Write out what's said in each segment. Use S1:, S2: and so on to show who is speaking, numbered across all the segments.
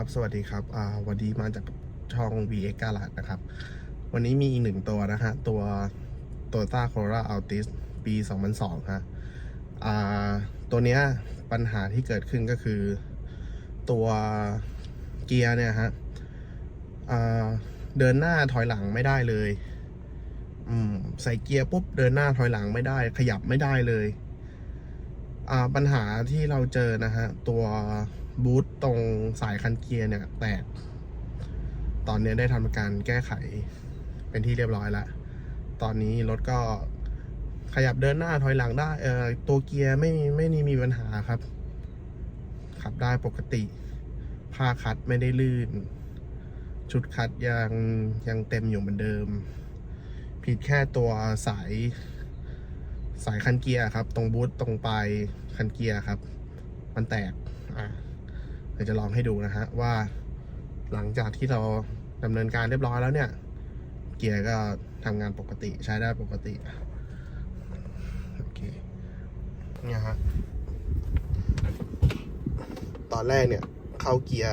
S1: ับสวัสดีครับวันนี้มาจากช่อง VX กาลาดนะครับ วันนี้มีอีกหนึ่งตัวนะฮะ ตัว Toyota Corolla Altis ปี 2002ฮะอ่าตัวเนี้ยปัญหาที่เกิดขึ้นก็คือ ตัวเกียร์เนี่ยฮะเดินหน้าถอยหลังไม่ได้เลย ใส่เกียร์ปุ๊บเดินหน้าถอยหลังไม่ได้ ขยับไม่ได้เลย ปัญหาที่เราเจอนะฮะ ตัวบูทตรงสายคันเกียร์เนี่ยแตก ตอนนี้ได้ทำการแก้ไขเป็นที่เรียบร้อยแล้ว ตอนนี้รถก็ขยับเดินหน้าถอยหลังได้เออตัวเกียร์ไม่ไม่นี่มีปัญหาครับ ขับได้ปกติผ้าคัดไม่ได้ลื่น ชุดคัดยังยังเต็มอยู่เหมือนเดิม ผิดแค่ตัวสาย สายคันเกียร์ครับ ตรงบูทตรงปลายคันเกียร์ครับ มันแตกอะเดี๋ยวจะลองให้ดูนะฮะว่า หลังจากที่เราดำเนินการเรียบร้อยแล้วเนี่ย เกียร์ก็ทำงานปกติใช้ได้ปกติโอเคเนี่ยฮะตอนแรกเนี่ยเข้าเกียร์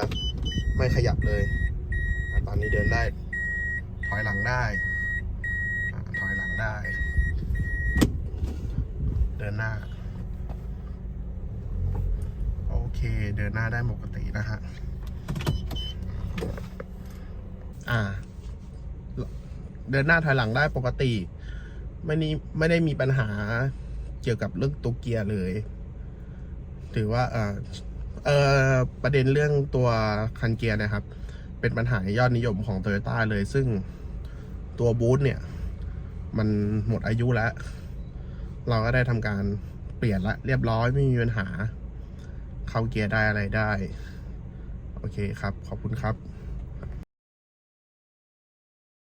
S1: ไม่ขยับเลย ตอนนี้เดินได้ ถอยหลังได้อะถอยหลังได้ เดินหน้า โอเค เดินหน้าได้ปกตินะฮะ อ่า เดินหน้าถอยหลังได้ปกติ ไม่นี้ไม่ได้มีปัญหาเกี่ยวกับเรื่องตัวเกียร์เลย ถือว่า เออเออประเด็นเรื่องตัวคันเกียร์นะครับ เป็นปัญหายอดนิยมของ t o y ยต้าเลย ซึ่งตัวบูทเนี่ย มันหมดอายุแล้ว เราก็ได้ทำการเปลี่ยนละเรียบร้อยไม่มีปัญหา เข้าเกียร์ได้อะไรได้ โอเคครับ ขอบคุณครับ